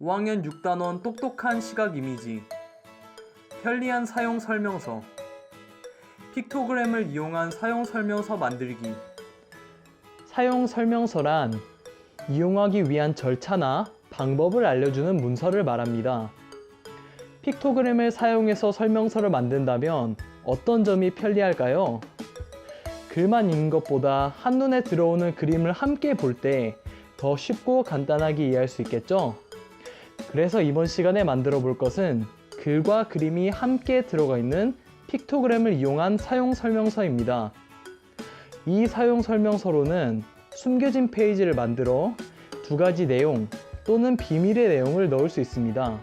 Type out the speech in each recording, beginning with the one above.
5학년 6단원 똑똑한 시각 이미지 편리한 사용 설명서 픽토그램을 이용한 사용 설명서 만들기 사용 설명서란 이용하기 위한 절차나 방법을 알려주는 문서를 말합니다. 픽토그램을 사용해서 설명서를 만든다면 어떤 점이 편리할까요? 글만 읽는 것보다 한눈에 들어오는 그림을 함께 볼 때 더 쉽고 간단하게 이해할 수 있겠죠? 그래서 이번 시간에 만들어 볼 것은 글과 그림이 함께 들어가 있는 픽토그램을 이용한 사용 설명서입니다. 이 사용 설명서로는 숨겨진 페이지를 만들어 두 가지 내용 또는 비밀의 내용을 넣을 수 있습니다.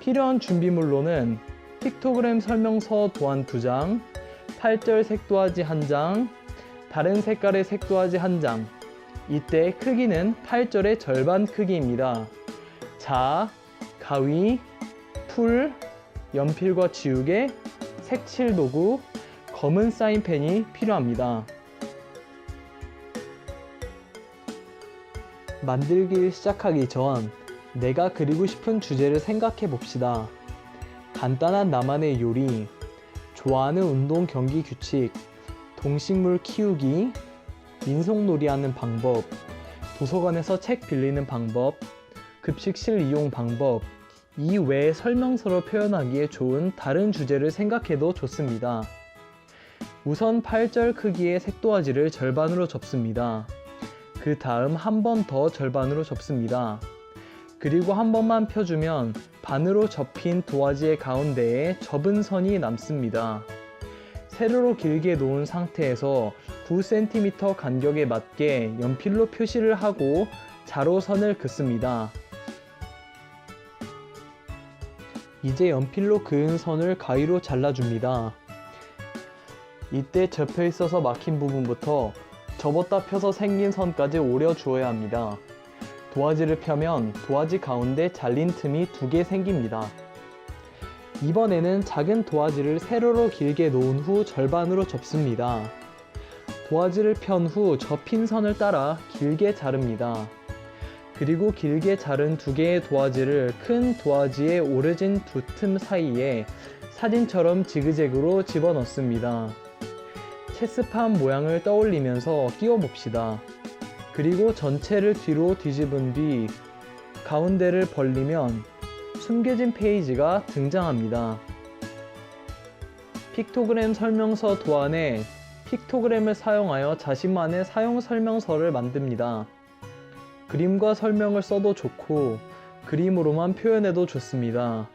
필요한 준비물로는 픽토그램 설명서 도안 두 장, 8절 색도화지 한 장, 다른 색깔의 색도화지 한 장. 이때 크기는 8절의 절반 크기입니다. 자, 가위, 풀, 연필과 지우개, 색칠 도구, 검은 사인펜이 필요합니다. 만들기를 시작하기 전 내가 그리고 싶은 주제를 생각해 봅시다. 간단한 나만의 요리, 좋아하는 운동 경기 규칙, 동식물 키우기, 민속놀이 하는 방법, 도서관에서 책 빌리는 방법, 급식실 이용 방법, 이 외에 설명서로 표현하기에 좋은 다른 주제를 생각해도 좋습니다. 우선 8절 크기의 색도화지를 절반으로 접습니다. 그 다음 한 번 더 절반으로 접습니다. 그리고 한 번만 펴주면 반으로 접힌 도화지의 가운데에 접은 선이 남습니다. 세로로 길게 놓은 상태에서 9cm 간격에 맞게 연필로 표시를 하고 자로 선을 긋습니다. 이제 연필로 그은 선을 가위로 잘라줍니다. 이때 접혀 있어서 막힌 부분부터 접었다 펴서 생긴 선까지 오려 주어야 합니다. 도화지를 펴면 도화지 가운데 잘린 틈이 두 개 생깁니다. 이번에는 작은 도화지를 세로로 길게 놓은 후 절반으로 접습니다. 도화지를 편 후 접힌 선을 따라 길게 자릅니다. 그리고 길게 자른 두 개의 도화지를 큰 도화지에 오려진 두 틈 사이에 사진처럼 지그재그로 집어넣습니다. 체스판 모양을 떠올리면서 끼워 봅시다. 그리고 전체를 뒤로 뒤집은 뒤 가운데를 벌리면 숨겨진 페이지가 등장합니다. 픽토그램 설명서 도안에 픽토그램을 사용하여 자신만의 사용 설명서를 만듭니다. 그림과 설명을 써도 좋고 그림으로만 표현해도 좋습니다.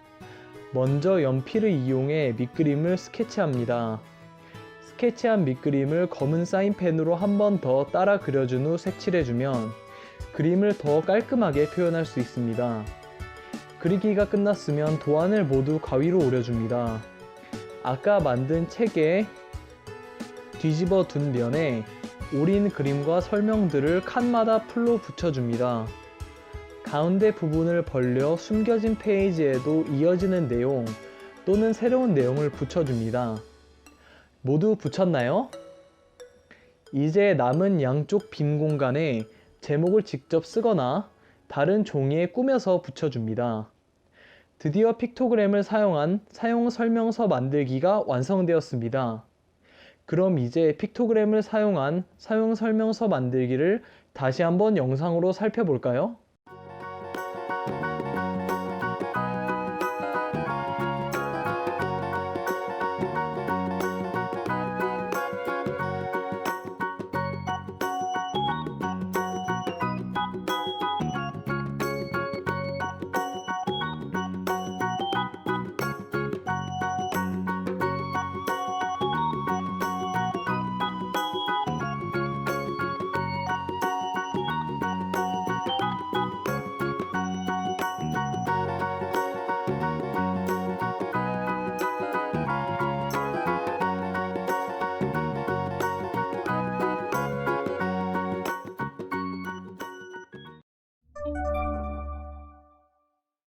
먼저 연필을 이용해 밑그림을 스케치합니다. 스케치한 밑그림을 검은 사인펜으로 한 번 더 따라 그려준 후 색칠해주면 그림을 더 깔끔하게 표현할 수 있습니다. 그리기가 끝났으면 도안을 모두 가위로 오려줍니다. 아까 만든 책에 뒤집어 둔 면에 오린 그림과 설명들을 칸마다 풀로 붙여줍니다. 가운데 부분을 벌려 숨겨진 페이지에도 이어지는 내용 또는 새로운 내용을 붙여줍니다. 모두 붙였나요? 이제 남은 양쪽 빈 공간에 제목을 직접 쓰거나 다른 종이에 꾸며서 붙여줍니다. 드디어 픽토그램을 사용한 사용 설명서 만들기가 완성되었습니다. 그럼 이제 픽토그램을 사용한 사용 설명서 만들기를 다시 한번 영상으로 살펴볼까요?